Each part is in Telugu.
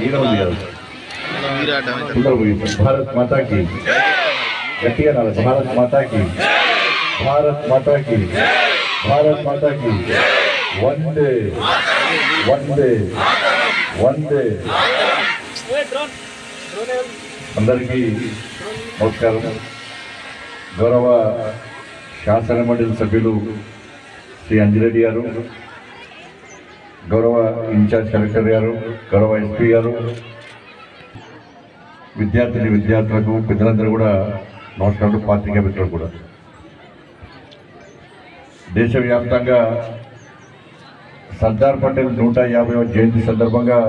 ఈయన ఉంది కదా అందరూ ముగిస్తారు. భారత్ మాతాకి గట్టిగా నాలుగు భారత్ మాతాకి భారత్ మాతాకి భారత్ మాతాకి వందే వందే వందే అందరికీ నమస్కారం గౌరవ శాసన మండలి సభ్యులు శ్రీ అంజిరెడ్డి గారు గౌరవ ఇన్ఛార్జ్ కలెక్టర్ గారు గౌరవ ఎస్పీ గారు విద్యార్థిని విద్యార్థులకు పెద్దలందరూ కూడా నమస్కారాలు పాత్రికా మిత్రులు కూడా. దేశవ్యాప్తంగా సర్దార్ పటేల్ నూట యాభైవ జయంతి సందర్భంగా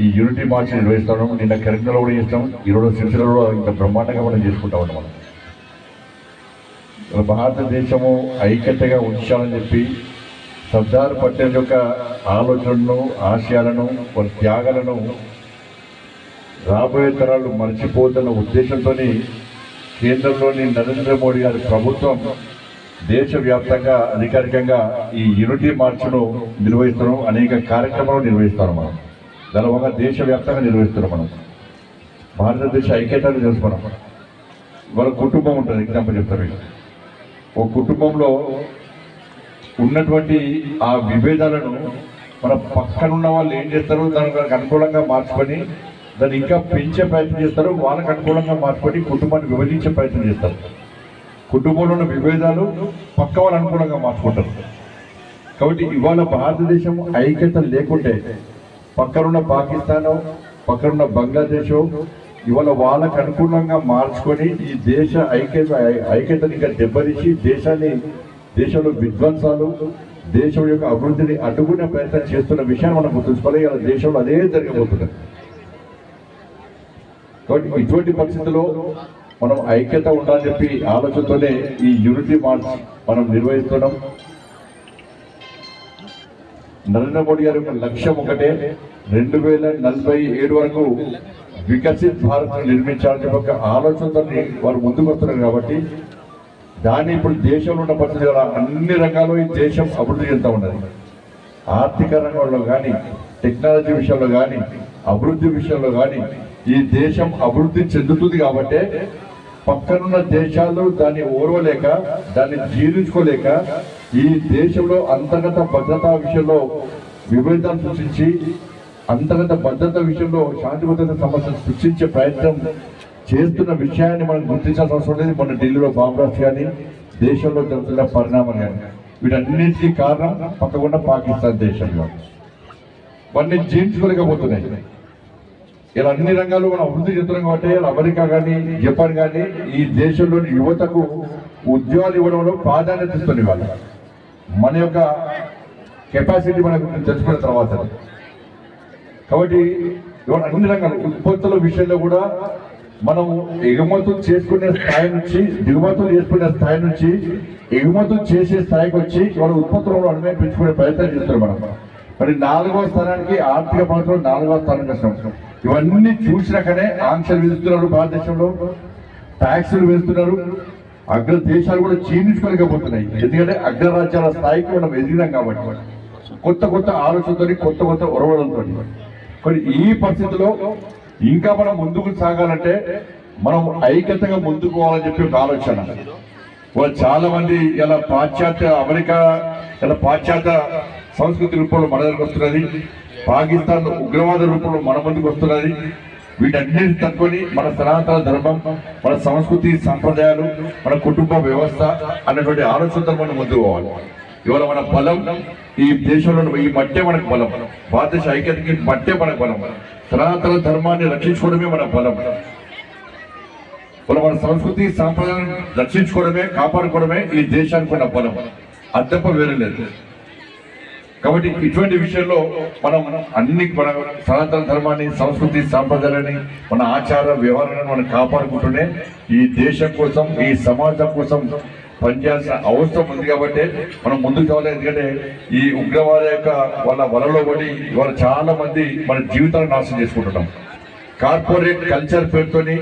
ఈ యూనిటీ మార్చ్ నిర్వహిస్తాం నిన్న కరీంనగర్లో కూడా చేస్తాం ఈరోజు సిరిసిల్లలో ఇంత బ్రహ్మాండంగా మనం చేసుకుంటా ఉన్నాం మనం భారతదేశము ఐక్యతగా ఉంచాలని చెప్పి సర్దార్ పటేల్ యొక్క ఆలోచనలను ఆశయాలను వారి త్యాగాలను రాబోయే తరాలు మర్చిపోతున్న ఉద్దేశంతో కేంద్రంలోని నరేంద్ర మోడీ గారి ప్రభుత్వం దేశవ్యాప్తంగా అధికారికంగా ఈ యూనిటీ మార్చ్ను నిర్వహిస్తున్నాం అనేక కార్యక్రమాలు నిర్వహిస్తాం మనం. దానివల్ల దేశవ్యాప్తంగా నిర్వహిస్తున్నాం మనం. భారతదేశ ఐక్యతను తెలుసు మనం. వాళ్ళ కుటుంబం ఉంటుంది ఎగ్జాంపుల్ చెప్తారు ఒక కుటుంబంలో ఉన్నటువంటి ఆ విభేదాలను మన పక్కనున్న వాళ్ళు ఏం చేస్తారు దానికి అనుకూలంగా మార్చుకొని దాన్ని ఇంకా పెంచే ప్రయత్నం చేస్తారు వాళ్ళకు అనుకూలంగా మార్చుకొని కుటుంబాన్ని విభజించే ప్రయత్నం చేస్తారు. కుటుంబంలో ఉన్న విభేదాలు పక్క వాళ్ళు అనుకూలంగా మార్చుకుంటారు. కాబట్టి ఇవాళ భారతదేశం ఐక్యత లేకుంటే పక్కనున్న పాకిస్తాన్ పక్కనున్న బంగ్లాదేశ్ ఇవాళ వాళ్ళకు అనుకూలంగా మార్చుకొని ఈ దేశ ఐక్యత ఐక్యతని ఇంకా దెబ్బతీసి దేశాన్ని దేశంలో విధ్వంసాలు దేశం యొక్క అభివృద్ధిని అడ్డుకునే ప్రయత్నం చేస్తున్న విషయాన్ని మనం గుర్తుంచుకోవాలి. ఇలా దేశంలో అదే జరగబోతున్నది. కాబట్టి ఇటువంటి పరిస్థితుల్లో మనం ఐక్యత ఉండాలని చెప్పి ఆలోచనతోనే ఈ యూనిటీ మార్చ్ మనం నిర్వహిస్తున్నాం. నరేంద్ర మోడీ గారి యొక్క లక్ష్యం ఒకటే రెండు వేల నలభై ఏడు వరకు వికసిత్ భారత్ నిర్మించాలని ఒక ఆలోచనతో వారు ముందుకు వస్తున్నారు కాబట్టి దాన్ని ఇప్పుడు దేశంలో ఉన్న పరిస్థితి వల్ల అన్ని రకాలు ఈ దేశం అభివృద్ధి చెందుతూ ఉన్నది. ఆర్థిక రంగంలో కానీ టెక్నాలజీ విషయంలో కానీ అభివృద్ధి విషయంలో కానీ ఈ దేశం అభివృద్ధి చెందుతుంది కాబట్టే పక్కనున్న దేశాలు దాన్ని ఓర్వలేక దాన్ని జీర్ణించుకోలేక ఈ దేశంలో అంతర్గత భద్రతా విషయంలో విభేదాలు సృష్టించి అంతర్గత భద్రత విషయంలో శాంతి భద్రత సమస్యలు సృష్టించే ప్రయత్నం చేస్తున్న విషయాన్ని మనం గుర్తించాల్సిన అవసరం లేదు. మన ఢిల్లీలో బాంబ్రాస్ కానీ దేశంలో జరుగుతున్న పరిణామం కానీ వీటన్నింటికి కారణం పక్కకుండా పాకిస్తాన్ దేశంలో. వాటిని జీర్ణించుకోలేకపోతున్నాయి. ఇలా అన్ని రంగాల్లో మనం అభివృద్ధి చెందుతున్నాం కాబట్టి ఇలా అమెరికా కానీ జపాన్ కానీ ఈ దేశంలోని యువతకు ఉద్యోగాలు ఇవ్వడంలో ప్రాధాన్యత ఇస్తుంది వాళ్ళు మన యొక్క కెపాసిటీ మనకు తెలుసుకున్న తర్వాత. కాబట్టి ఇవాళ అన్ని రంగాలు ఉత్పత్తుల విషయంలో కూడా మనం ఎగుమతులు చేసుకునే స్థాయి నుంచి దిగుమతులు చేసుకునే స్థాయి నుంచి ఎగుమతులు చేసే స్థాయికి వచ్చి వాళ్ళ ఉత్పత్తులను అడిమే పెంచుకునే ప్రయత్నం చేస్తున్నారు మనం. మరి నాలుగవ స్థానానికి ఆర్థిక పాత్ర నాలుగవ స్థానానికి వస్తాం ఇవన్నీ చూసినాకనే ఆంక్షలు విధిస్తున్నారు భారతదేశంలో. ట్యాక్సులు వేస్తున్నారు అగ్ర దేశాలు కూడా క్షీణించుకోలేకపోతున్నాయి ఎందుకంటే అగ్రరాజ్యాల స్థాయికి మనం ఎదిగినాం కాబట్టి. కొత్త కొత్త ఆలోచనతో కొత్త కొత్త ఒరవడంతో మరి ఈ పరిస్థితిలో ఇంకా మనం ముందుకు సాగాలంటే మనం ఐక్యతగా ముందుకు పోవాలని చెప్పి ఒక ఆలోచన. వాళ్ళు చాలా మంది ఇలా పాశ్చాత్య అమెరికా ఇలా పాశ్చాత్య సంస్కృతి రూపంలో మన దగ్గరకు వస్తున్నది. పాకిస్తాన్ ఉగ్రవాద రూపంలో మన ముందుకు వస్తున్నది. వీటన్నిటిని తట్టుకొని మన సనాతన ధర్మం మన సంస్కృతి సంప్రదాయాలు మన కుటుంబ వ్యవస్థ అన్నటువంటి ఆలోచనతో మనం ముందుకు పోవాలి. ఇవాళ మన బలం ఈ దేశంలో ఈ మట్టే మనకు బలం. భారతదేశ ఐక్యతకి మట్టే మనకు బలం. సనాతన ధర్మాన్ని రక్షించుకోవడమే మన బలం. మన సంస్కృతి సాంప్రదాయాన్ని రక్షించుకోవడమే కాపాడుకోవడమే ఈ దేశానికి ఉన్న బలం. అద్దెప్ప వేరే లేదు. కాబట్టి ఇటువంటి విషయంలో మనం అన్ని మన సనాతన ధర్మాన్ని సంస్కృతి సాంప్రదాయాలని మన ఆచార వ్యవహారాలను మనం కాపాడుకుంటూనే ఈ దేశం కోసం ఈ సమాజం కోసం పనిచేయాల్సిన అవసరం ఉంది కాబట్టి మనం ముందుకు కావాలి ఎందుకంటే ఈ ఉగ్రవాద యొక్క వాళ్ళ వలలో పడి ఇవాళ చాలా మంది మన జీవితాలను నాశనం చేసుకుంటున్నాం. కార్పొరేట్ కల్చర్ పేరుతోని